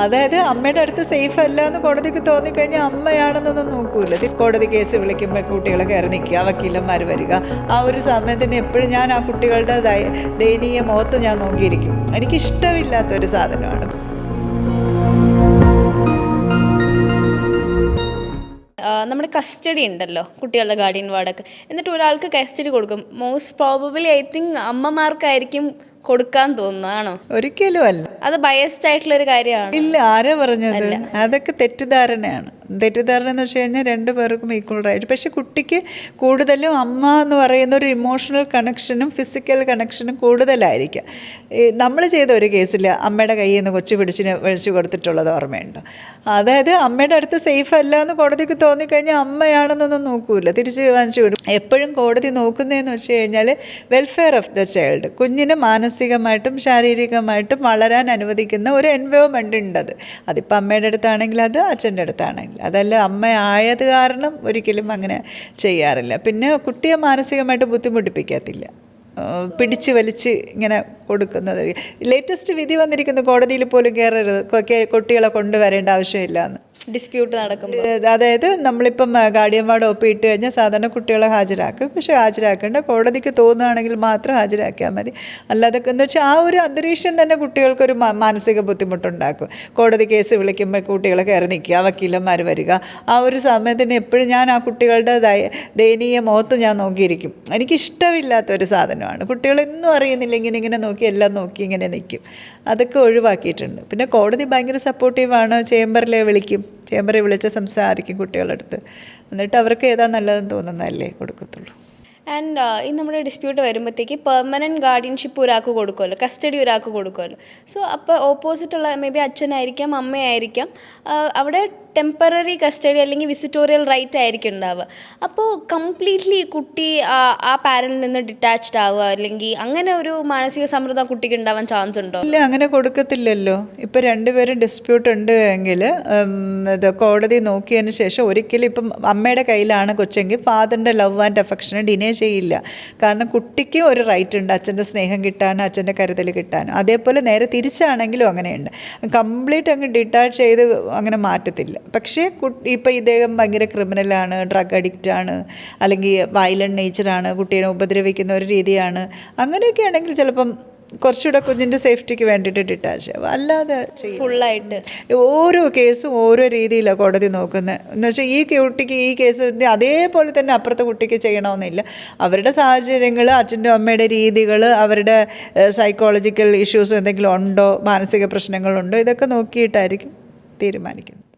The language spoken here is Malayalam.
അതായത് അമ്മയുടെ അടുത്ത് സേഫ് അല്ല എന്ന് കോടതിക്ക് തോന്നിക്കഴിഞ്ഞാൽ അമ്മയാണെന്നൊന്നും നോക്കൂല. കോടതി കേസ് വിളിക്കുമ്പോൾ കുട്ടികളെ കയറി നിൽക്കുക വക്കീലന്മാർ വരിക. ആ ഒരു സമയത്തിന് എപ്പോഴും ഞാൻ ആ കുട്ടികളുടെ ദയനീയ മുഖത്ത് ഞാൻ നോക്കിയിരിക്കും. എനിക്കിഷ്ടമില്ലാത്തൊരു സാധനമാണ്. നമ്മുടെ കസ്റ്റഡി ഉണ്ടല്ലോ കുട്ടികളുടെ ഗാർഡിയൻ വാർഡൊക്കെ എന്നിട്ട് ഒരാൾക്ക് കസ്റ്റഡി കൊടുക്കും. മോസ്റ്റ് പ്രോബബിളി ഐ തിങ്ക് അമ്മമാർക്കായിരിക്കും കൊടുക്കാൻ തോന്നുന്നതാണോ? ഒരിക്കലും അല്ല. അത് ബയസ്ഡ് ആയിട്ടുള്ള ഒരു കാര്യമാണ്. ഇല്ല ആരാ പറഞ്ഞത്? അതൊക്കെ തെറ്റിദ്ധാരണയാണ്. തെറ്റിദ്ധാരണ എന്ന് വെച്ച് കഴിഞ്ഞാൽ രണ്ട് പേർക്കും ഈക്വൽ റൈറ്റ് പക്ഷെ കുട്ടിക്ക് കൂടുതലും അമ്മ എന്ന് പറയുന്ന ഒരു ഇമോഷണൽ കണക്ഷനും ഫിസിക്കൽ കണക്ഷനും കൂടുതലായിരിക്കും. നമ്മൾ ചെയ്ത ഒരു കേസിൽ അമ്മയുടെ കയ്യിൽ നിന്ന് കൊച്ചു പിടിച്ചിന് വലിച്ചു കൊടുത്തിട്ടുള്ളത് ഓർമ്മയുണ്ട്? അതായത് അമ്മയുടെ അടുത്ത് സേഫ് അല്ല എന്ന് കോടതിക്ക് തോന്നിക്കഴിഞ്ഞാൽ അമ്മയാണെന്നൊന്നും നോക്കൂല. തിരിച്ച് വാങ്ങിച്ചു വിടും എപ്പോഴും കോടതി നോക്കുന്നതെന്ന് വെച്ച് കഴിഞ്ഞാൽ വെൽഫെയർ ഓഫ് ദ ചൈൽഡ് കുഞ്ഞിന് മാനസികമായിട്ടും ശാരീരികമായിട്ടും വളരാൻ അനുവദിക്കുന്ന ഒരു എൻവയോൺമെന്റ് ഉണ്ടത് അതിപ്പോൾ അമ്മയുടെ അടുത്താണെങ്കിൽ അത് അച്ഛന്റെ അടുത്താണെങ്കിൽ അതല്ല അമ്മയായത് കാരണം ഒരിക്കലും അങ്ങനെ ചെയ്യാറില്ല. പിന്നെ കുട്ടിയെ മാനസികമായിട്ട് ബുദ്ധിമുട്ടിപ്പിക്കത്തില്ല. പിടിച്ച് വലിച്ച് ഇങ്ങനെ കൊടുക്കുന്നത്. ലേറ്റസ്റ്റ് വിധി വന്നിരിക്കുന്നു കോടതിയിൽ പോലും കയറരുത്. കുട്ടികളെ കൊണ്ടുവരേണ്ട ആവശ്യമില്ല എന്ന് ഡിസ്പ്യൂട്ട് ഏഹ് അതായത് നമ്മളിപ്പം ഗാർഡിയൻ വാർഡ് ഒപ്പ് ഇട്ട് കഴിഞ്ഞാൽ സാധാരണ കുട്ടികളെ ഹാജരാക്കും. പക്ഷേ ഹാജരാക്കേണ്ട കോടതിക്ക് തോന്നുകയാണെങ്കിൽ മാത്രം ഹാജരാക്കിയാൽ മതി. അല്ലാതെ എന്ന് വെച്ചാൽ ആ ഒരു അന്തരീക്ഷം തന്നെ കുട്ടികൾക്കൊരു മാനസിക ബുദ്ധിമുട്ടുണ്ടാക്കും. കോടതി കേസ് വിളിക്കുമ്പോൾ കുട്ടികളെ കയറി നിൽക്കുക വക്കീലന്മാർ വരിക. ആ ഒരു സമയത്തിന് എപ്പോഴും ഞാൻ ആ കുട്ടികളുടെ ദയ- ദയനീയ മുഖത്ത് ഞാൻ നോക്കിയിരിക്കും. എനിക്കിഷ്ടമില്ലാത്തൊരു സാധനമാണ്. കുട്ടികളൊന്നും അറിയുന്നില്ല ഇങ്ങനെ ഇങ്ങനെ നോക്കി എല്ലാം നോക്കി ഇങ്ങനെ നിൽക്കും അതൊക്കെ ഒഴിവാക്കിയിട്ടുണ്ട്. പിന്നെ കോടതി ഭയങ്കര സപ്പോർട്ടീവാണ് ചേംബറിലെ വിളിക്കും. ചേംബറിൽ വിളിച്ച് സംസാരിക്കും കുട്ടികളുടെ അടുത്ത്. എന്നിട്ട് അവർക്ക് ഏതാ നല്ലതെന്ന് തോന്നുന്നതല്ലേ കൊടുക്കത്തുള്ളൂ. ആൻഡ് ഈ നമ്മുടെ ഡിസ്പ്യൂട്ട് വരുമ്പോഴത്തേക്ക് പെർമനന്റ് ഗാർഡിയൻഷിപ്പ് ഒരാൾക്ക് കൊടുക്കുമല്ലോ കസ്റ്റഡി ഒരാൾക്ക് കൊടുക്കുമല്ലോ. സോ അപ്പോൾ ഓപ്പോസിറ്റുള്ള മേ ബി അച്ഛനായിരിക്കാം അമ്മയായിരിക്കാം ആ, അവിടെ ടെമ്പററി കസ്റ്റഡി അല്ലെങ്കിൽ വിസിറ്റോറിയൽ റൈറ്റ് ആയിരിക്കും ഉണ്ടാവുക. അപ്പോൾ കംപ്ലീറ്റ്ലി കുട്ടി ആ പാരന്റിൽ നിന്ന് ഡിറ്റാച്ച്ഡ് ആവുക അല്ലെങ്കിൽ അങ്ങനെ ഒരു മാനസിക സമ്മർദ്ദം കുട്ടിക്ക് ഉണ്ടാവാൻ ചാൻസ് ഉണ്ടോ? ഇല്ല അങ്ങനെ കൊടുക്കത്തില്ലല്ലോ. ഇപ്പം രണ്ടുപേരും ഡിസ്പ്യൂട്ട് ഉണ്ട് എങ്കിൽ ഇത് കോടതി നോക്കിയതിന് ശേഷം ഒരിക്കലും ഇപ്പം അമ്മയുടെ കയ്യിലാണ് കൊച്ചെങ്കിൽ ഫാദറിന്റെ ലവ് ആൻഡ് അഫെക്ഷനെ ഡിനേ ചെയ്യില്ല. കാരണം കുട്ടിക്ക് ഒരു റൈറ്റ് ഉണ്ട്. അച്ഛന്റെ സ്നേഹം കിട്ടാനും അച്ഛന്റെ കരുതൽ കിട്ടാനും. അതേപോലെ നേരെ തിരിച്ചാണെങ്കിലും അങ്ങനെയുണ്ട്. കംപ്ലീറ്റ് അങ്ങ് ഡിറ്റാച്ച് ചെയ്ത് അങ്ങനെ മാറ്റത്തില്ല. പക്ഷേ കുട്ടി ഇപ്പം ഇദ്ദേഹം ഭയങ്കര ക്രിമിനലാണ് ഡ്രഗ് അഡിക്റ്റാണ് അല്ലെങ്കിൽ വയലന്റ് നേച്ചറാണ് കുട്ടീനെ ഉപദ്രവിക്കുന്ന ഒരു രീതിയാണ്. അങ്ങനെയൊക്കെ ആണെങ്കിൽ ചിലപ്പം കുറച്ചുകൂടെ കുഞ്ഞിന്റെ സേഫ്റ്റിക്ക് വേണ്ടിയിട്ട് ഡിറ്റാച്ച് ആവും. അല്ലാതെ. ഫുള്ളായിട്ട്. ഓരോ കേസും ഓരോ രീതിയിലാണ് കോടതി നോക്കുന്നത് എന്ന് വെച്ചാൽ ഈ കുട്ടിക്ക് ഈ കേസ് അതേപോലെ തന്നെ അപ്പുറത്തെ കുട്ടിക്ക് ചെയ്യണമെന്നില്ല. അവരുടെ സാഹചര്യങ്ങൾ അച്ഛന്റെ അമ്മയുടെ രീതികൾ അവരുടെ സൈക്കോളജിക്കൽ ഇഷ്യൂസ് എന്തെങ്കിലും ഉണ്ടോ? മാനസിക പ്രശ്നങ്ങളുണ്ടോ? ഇതൊക്കെ നോക്കിയിട്ടായിരിക്കും തീരുമാനിക്കുന്നത്.